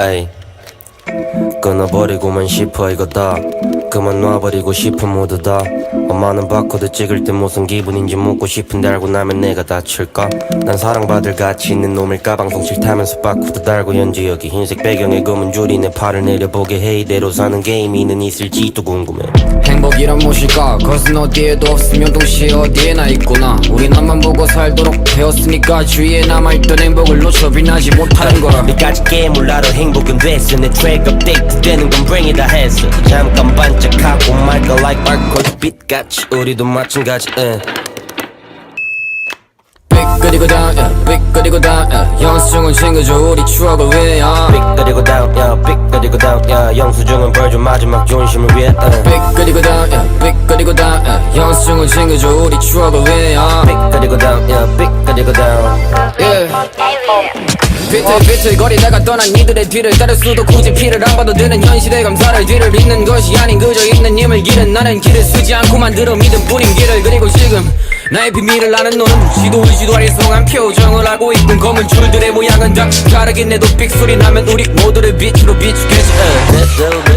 에이 끊어버리고만 싶어 이거 다. 그만 놔버리고 싶은 모두 다. 엄마는 바코드 찍을 때 무슨 기분인지 묻고 싶은데 알고 나면 내가 다칠까? 난 사랑받을 가치 있는 놈일까? 방송 싫다면서 바코드 달고 현지 여기 흰색 배경에 검은 줄이 내 팔을 내려보게. 해 이대로 사는 게임이는 있을지도 궁금해. 행복이란 무엇일까? 그것은 어디에도 없으면 동시에 어디에나 있구나. 우린 앞만 보고 살도록 되었으니까 주위에 남아있던 행복을 놓쳐 빛나지 못하는 거야 우리까지 깨물라로 행복은 됐어. 내 트랙 업데이트 되는 건 bring it a hands. 잠깐 반짝하고 말까 like barcode 빛같이 우리도 마찬가지 응. 삐끄리고 다 야, 삐끄리고 다 야, 영수증은 챙겨줘 우리 추억을 위해 야. 삐끄리고 down 야 삐끄리고 down 야 영수증은 벌줘 마지막 존심을 위해 응. 삐끄리고 다 야, 삐끄리고 다 야, 영수증은 챙겨줘 우리 추억을 위해 야. 삐끄리고 down 야 삐끄리고 down. Yeah. 비틀비틀 거리다가 떠난 이들의 뒤를 따를 수도 굳이 피를 안 봐도 되는 현실의 감사를 뒤를 잇는 것이 아닌 그저 있는 힘을 기른 나는 길을 쓰지 않고 만들어 믿음 뿐인 길을 그리고 지금 나의 비밀을 아는 너는 지도 울지도 아리송한 표정을 하고 있군 검은 줄들의 모양은 다 다르긴 해도 삑소리 나면 우리 모두를 빛으로 비추겠지 uh.